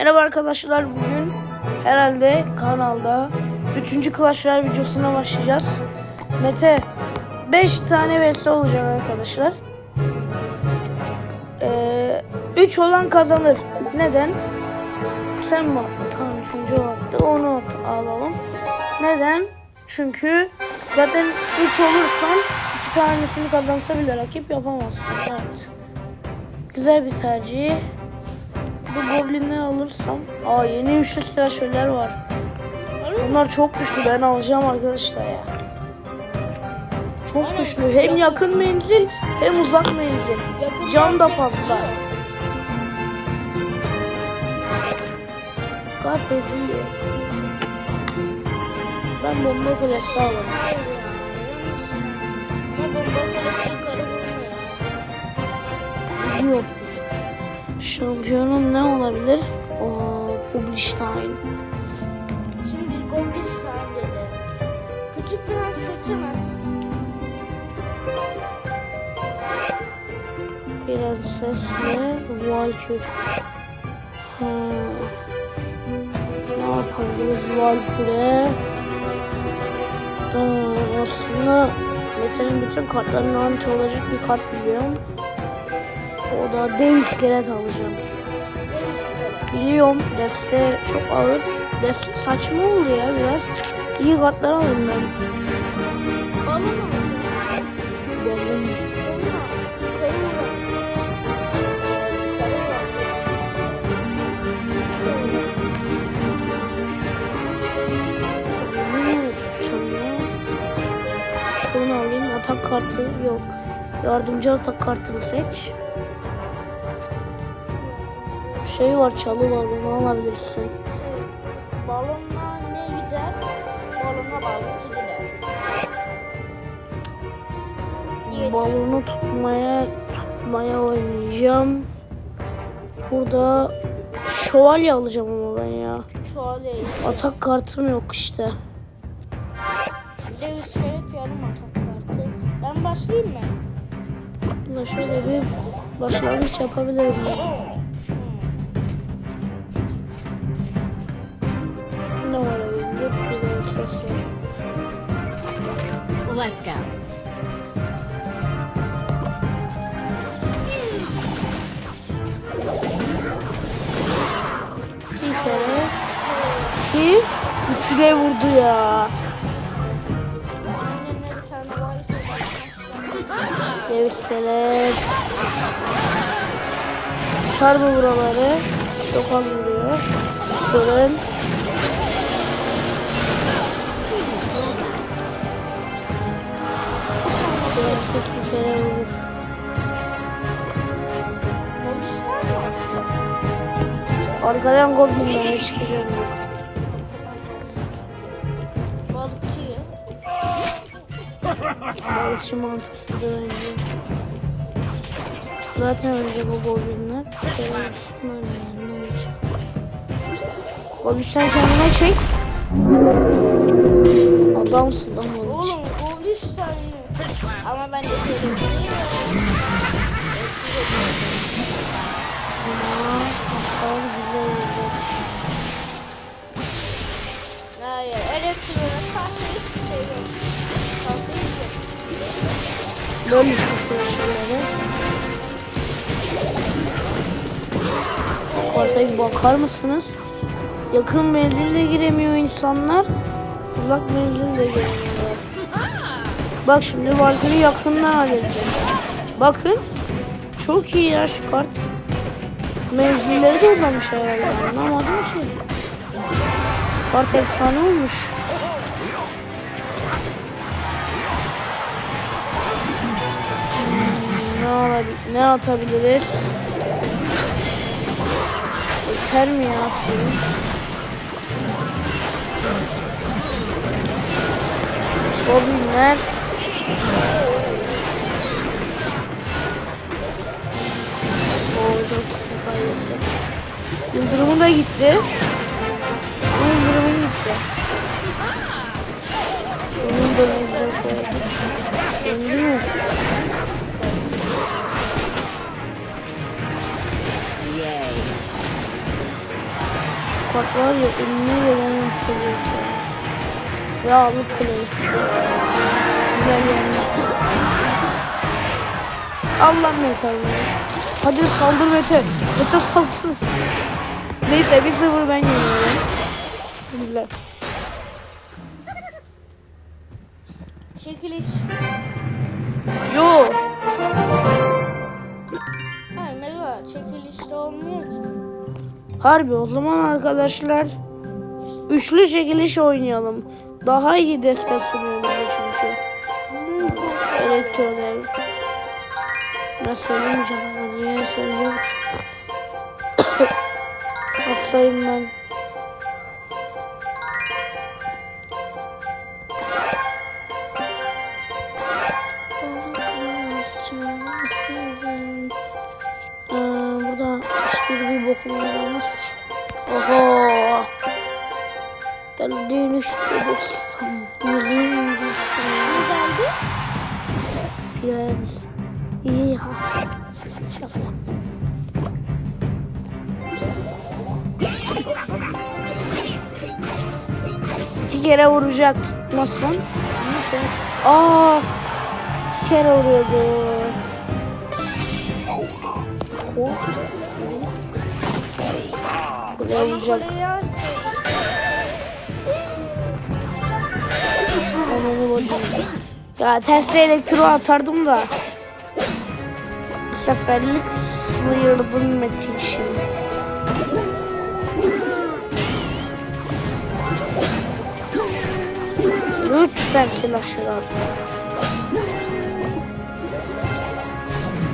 Merhaba arkadaşlar bugün herhalde kanalda 3. Clash Royale videosuna başlayacağız. Mete 5 tane vs olacak arkadaşlar. 3 olan kazanır. Neden? Sen mi attın? Tamam o attı. Onu at alalım. Neden? Çünkü zaten 3 olursan iki tanesini kazansa bile rakip yapamazsın. Evet. Güzel bir tercih. Bu goblinleri alırsam. Aa yeni üçlü silahşörler var. Bunlar çok güçlü. Ben alacağım arkadaşlar ya. Çok güçlü. Hem yakın menzil hem uzak menzil. Can da fazla. Kafesi iyi. Ben bomba kulesi alırım. Hayır ya. bomba kalesi yukarı vurmuyor. Yok. Şampiyonum ne olabilir? Oo, Publistein. Şimdi Goblistan dedi. Küçük prens seçemez. Prensesle Valkür. Ha. Ne yapabiliriz Valkür'e? Aslında Mete'nin bütün kartlarının anti olacak bir kart biliyorum. O da dev iskelet alacağım. Biliyorum deste çok ağır. Deste saçma oldu ya biraz. İyi kartlar alayım ben. Balon mu? Balon. Atak kartı yok. Yardımcı atak kartını seç. Şey var çalı var onu alabilirsin. Balonla ne gider? Balona balıkçı gider. Balonu tutmaya tutmaya oynayacağım. Burada şövalye alacağım ama ben ya. şöyle. Atak kartım yok işte. Bir de iskelet yarım atak kartı. Ben başlayayım mı? Şöyle bir başlangıç yapabilirim ben. Let's go. Bir kere. İki. Üçü de vurdu ya. İskelet. Tutar mı buraları? Çok az vuruyor. Fırın. Arkadan goblinler çıkacak. Balıkçıyı. Balıkçı mantıksız da bence. Zaten ölecek o goblinler. Bunlar yani ne olacak? Goblinler kendine çek. Adamsın lan balıkçı. Oğlum Goblistan mı? Ama ben de şöyle bir şey Böyle işte şeyleri. Şu karta bir bakar mısınız? Yakın menzilde giremiyor insanlar. Uzak menzilde giremiyorlar. Bak şimdi Valkyrie yakından halledecek. Bakın. Çok iyi ya şu kart. Menzilleri de uzamış herhalde. Anlamadım ki. Kart efsane olmuş. Ne, alabil ne atabiliriz? Yeter mi ya? film? Goblinler. Oo çok sıkıntı. Yıldırımı da gitti. Yıldırımı gitti. Onun da güzel koydu. Döndü mü? Kart var ya önüne gelen söylüyor şu an. Alıp kuleyi. Güzel yenmek. Allah Mete Hadi saldır Mete. Mete saldır. Neyse bir sıfır ben yeniyorum. Güzel. Çekiliş. Yo. Hayır mega çekilişte olmuyor ki. Harbi o zaman arkadaşlar üçlü çekiliş oynayalım. Daha iyi destek sunuyor bize çünkü. Elektronev. Ben söylemeyeceğim ama niye söylüyorum? Hastayım ben. Prens. İyi. Şaka yaptım. İki kere vuracak tutmasın. Neyse. Aa, iki kere vuruyordu. Ho. Kule vuracak. Ananı bacım. Ya tersine elektro atardım da. Bu seferlik sıyırdım Metin şimdi. Lütfen silahşır abi.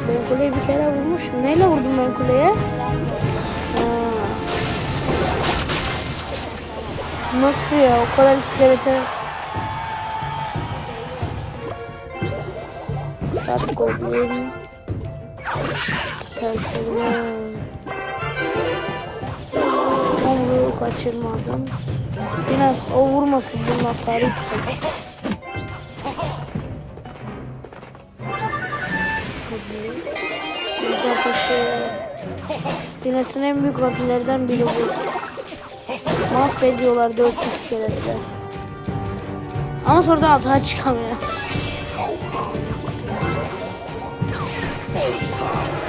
Ben kuleye bir kere vurmuşum. Neyle vurdum ben kuleye? Nasıl ya? O kadar iskelete... Goblin. Serseriler. Tomruğu kaçırmadım. Biraz o vurmasın bunun hasarı yüksek. Hadi. Mega taşı. Güneşin en büyük katillerden biri bu. Mahvediyorlar dört iskeletler. Ama sonradan hata çıkamıyor.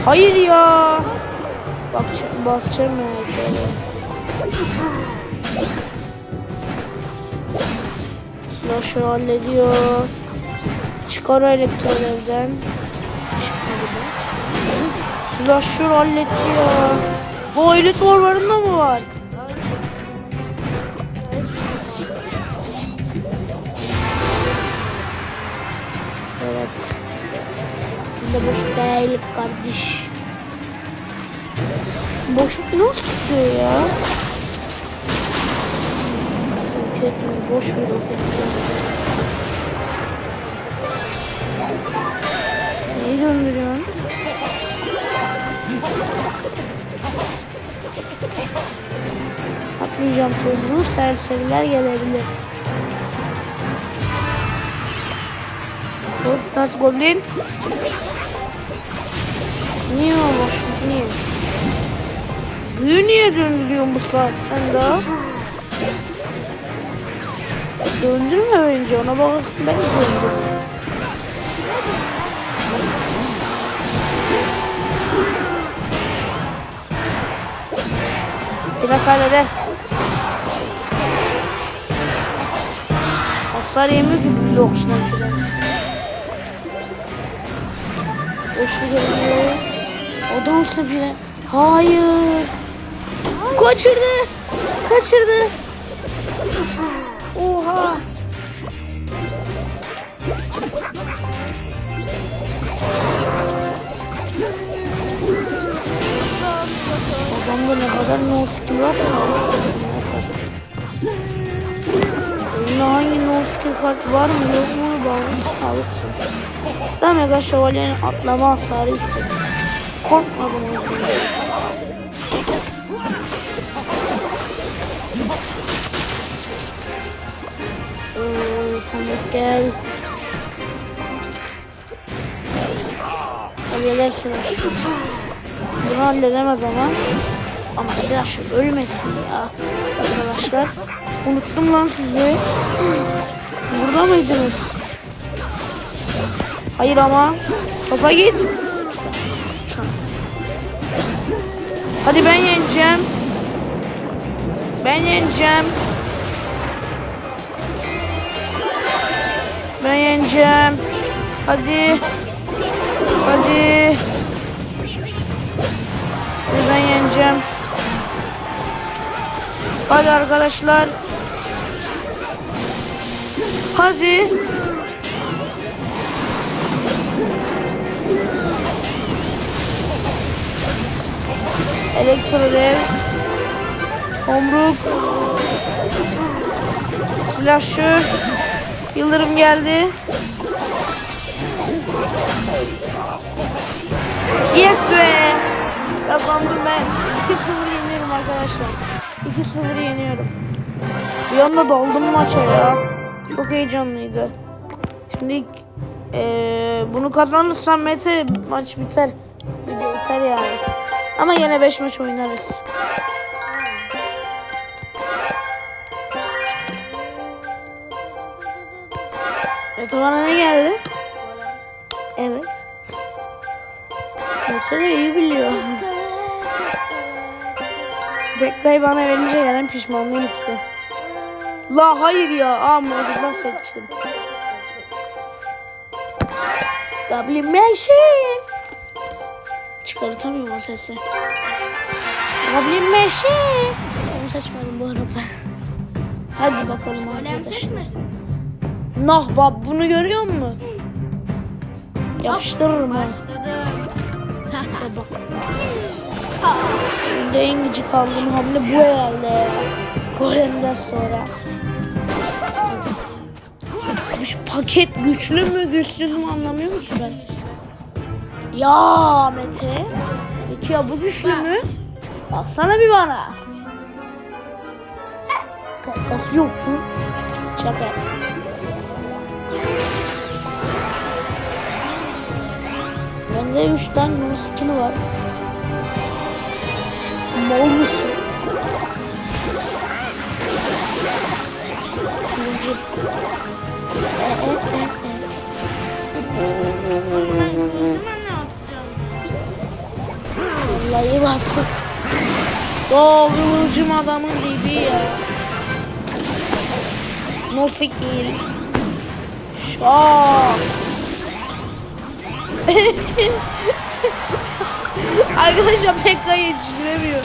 Hayır ya. Bak basacağım melekleri. Slasher hallediyor. Çıkar o elektron evden. Çıkmadı da. Slasher halletti ya. Bu elit morlarında mı var? Evet. De boş değil kardeş. Boşluk nasıl tutuyor ya? Roket mi? Boş bir roket? Neyi döndürüyorsun? Atmayacağım torumu. Serseriler gelebilir. Hop, Dart Goblin. Niye o boşluk niye? Büyü niye döndürüyorsun bu saatten daha? Döndürme önce ona bakarsın ben de döndürürüm. Biraz halleder. Hasar yemiyor ki bir okşuna biraz. Boşu geliyor. O da olsa bile. Hayır. Kaçırdı. Kaçırdı. Oha. Adamda ne kadar no skill varsa Eline hangi no skill kart var mı yok mu bağlısı alırsın. Da mega şövalyenin atlama hasarı yüksek. Korkmadım o yüzden. Ee, tamam gel. Halledersin şu. Bunu halledemez ama. Ama Flash ölmesin ya. Arkadaşlar. Unuttum lan sizi. Siz burada mıydınız? Hayır ama. Topa git. Hadi ben yeneceğim. Ben yeneceğim. Ben yeneceğim. Hadi. Hadi. Hadi ben yeneceğim. Hadi arkadaşlar. Hadi. Elektrodev. Tomruk. Flasher. Yıldırım geldi. Yes be! Kazandım ben. 2-0 yeniyorum arkadaşlar. 2-0 yeniyorum. Bir anda daldım maça ya. Çok heyecanlıydı. Şimdi eee, bunu kazanırsam Mete maç biter. Video biter yani. Ama yine 5 maç oynarız. Mete bana ne geldi? Evet. Mete iyi biliyor. Bekka'yı bana verince gelen pişmanlığı hissi. La hayır ya. Aa mevzudan seçtim. Goblin Machine. Çıkartamıyorum o sesi. Goblin Machine. Onu seçmedim bu arada. Hadi bakalım arkadaşlar. Nah bab bunu görüyor musun? Yapıştırırım ha. Başladım. Ya bak. Şimdi en gıcık aldığım hamle bu herhalde ya. Golem'den sonra. Abi şu paket güçlü mü güçsüz mü anlamıyor musun ben? Ya Mete. Peki ya bu güçlü mü? Baksana bir bana. Kafası yok mu? Şaka. Bende 3 tane no skin var. Mal mısın? Kılıcı. E, e, e, e. Vallahi bastım. O kılıcım adamın dibi ya. No fikir. Şok. Arkadaşlar Pekka'yı yetiştiremiyor.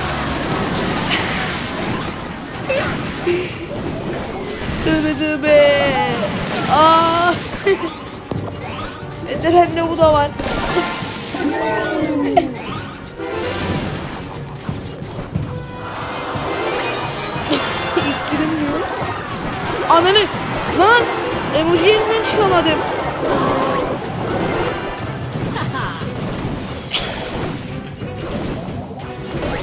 tövbe tövbe. Aa. Ete bende bu da var. İksirim diyor. Ananı. Lan. Emoji yerinden çıkamadım.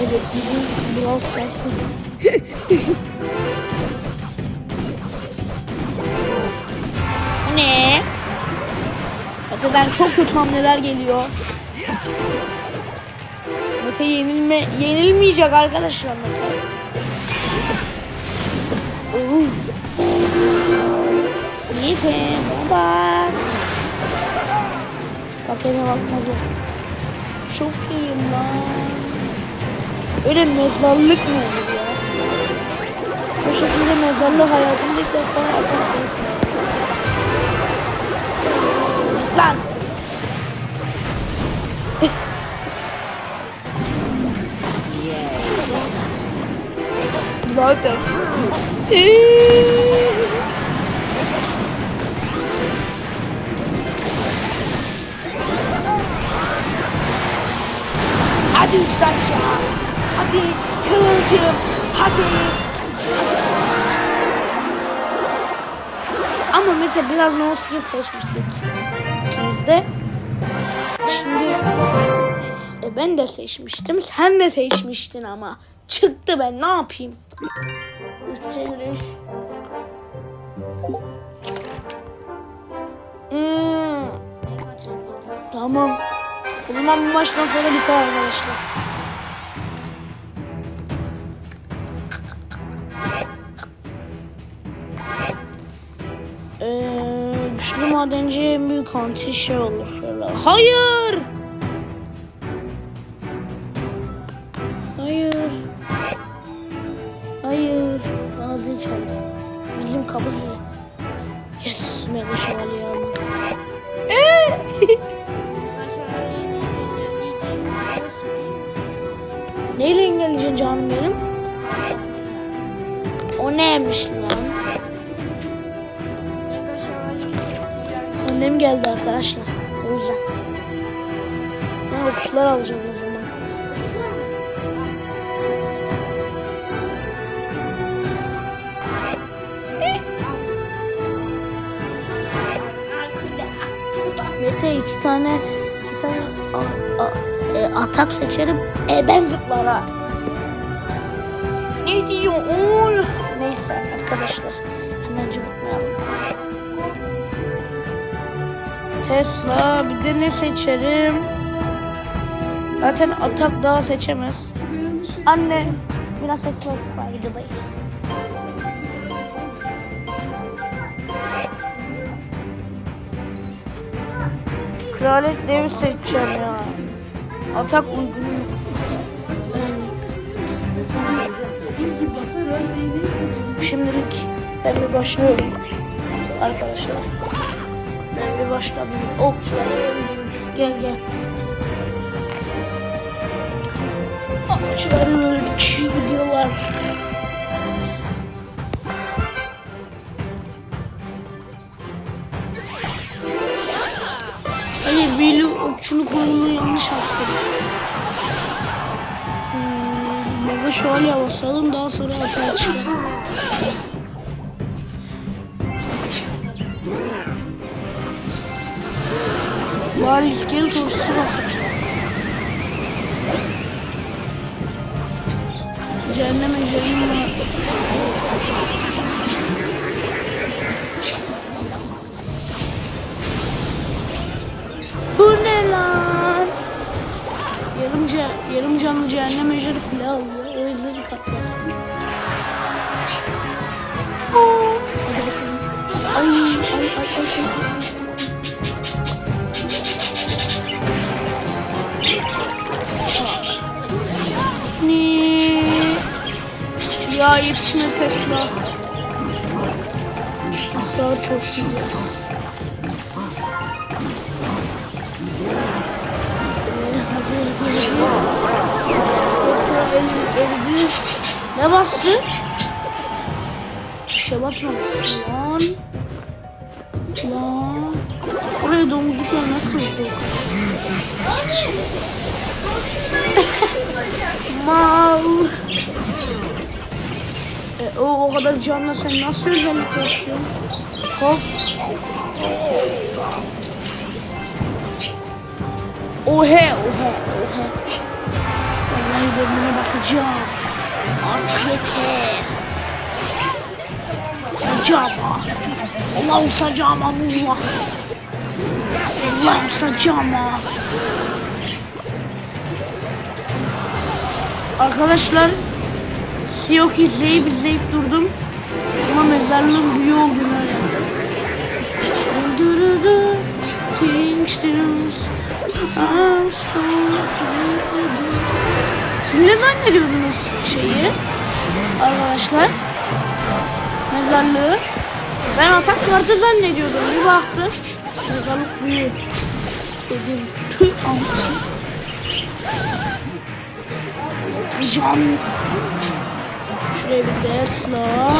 evet bizim Brawl Stars'ın. ne? Mete'den çok kötü hamleler geliyor. Mete yenilme, yenilmeyecek arkadaşlar Mete. Oo. Mete bak. Pakete bakmaz o. Çok iyiyim lan. Öyle mezarlık mı olur ya? Bu şekilde mezarlık hayatımda ilk defa atarsınız. Zaten. Hadi üstten ya. Hadi kıvılcım. Hadi. Ama Mete biraz no skill seçmiştik. İkimiz. Ben de seçmiştim. Sen de seçmiştin ama. Çıktı ben ne yapayım? Üç çeviriş. Hmm, tamam. O zaman bu maçtan sonra biter arkadaşlar. Ee, güçlü madenci en büyük anti şey olur. Hayır. Kabız. Yes. Mega şövalyeyi almadım. Neyle engelleyeceksin canım benim? O neymiş lan? Annem geldi arkadaşlar. O yüzden. Ben okuşlar alacağım Mete iki tane iki tane a- a- e, atak seçerim. E ben zıplara. Ne diyor oğul? Neyse arkadaşlar. Hemen cıvıtmayalım. Tesla bir de ne seçerim? Zaten atak daha seçemez. Anne biraz sesli olsun videodayız. Kraliyet devi seçeceğim ya. Atak uygun. Şimdilik ben bir başlıyorum. Arkadaşlar. Ben bir başladım. Okçuları öldürdük. Gel gel. Okçuları öldük. Gidiyorlar. Rolunu yanlış attım. Hmm, Mega şövalye basalım daha sonra atağa çıkar. Bari iskelet ordusu basın. Cehennem ejderim var. Yarım, canlı cehennem ejderi kule alıyor. O yüzden kat bastım. Aa, Hadi bakalım. Ay ay ay ay. ay. Ya yetişme Tesla. Hasar çok iyi. Eridi. Ne bastı? Bir şey basmamışsın lan. Lan. Oraya domuzcuklar nasıl oldu? Mal. E, o, o kadar canlı sen nasıl özellik basıyorsun? Hop. Ohe, ohe, ohe. Vallahi bölümüne basacağım. Artık yeter. Usacağım ha. Allah usacağım ha Allah. Allah usacağım ha. Arkadaşlar Siyok izleyip izleyip durdum. Ama mezarlığın büyü olduğunu öğrendim. Things Siz ne zannediyordunuz şeyi? Arkadaşlar. Mezarlığı. Ben atak kartı zannediyordum. Bir baktım. Mezarlık büyü. Dedim tüh amca. Atacağım. Şuraya bir Tesla.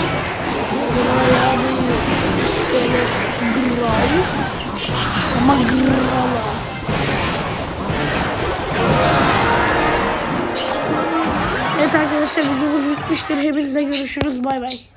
Buraya bir iskelet gral. Ama grala. Evet arkadaşlar videomuz bitmiştir. Hepinize görüşürüz. Bay bay.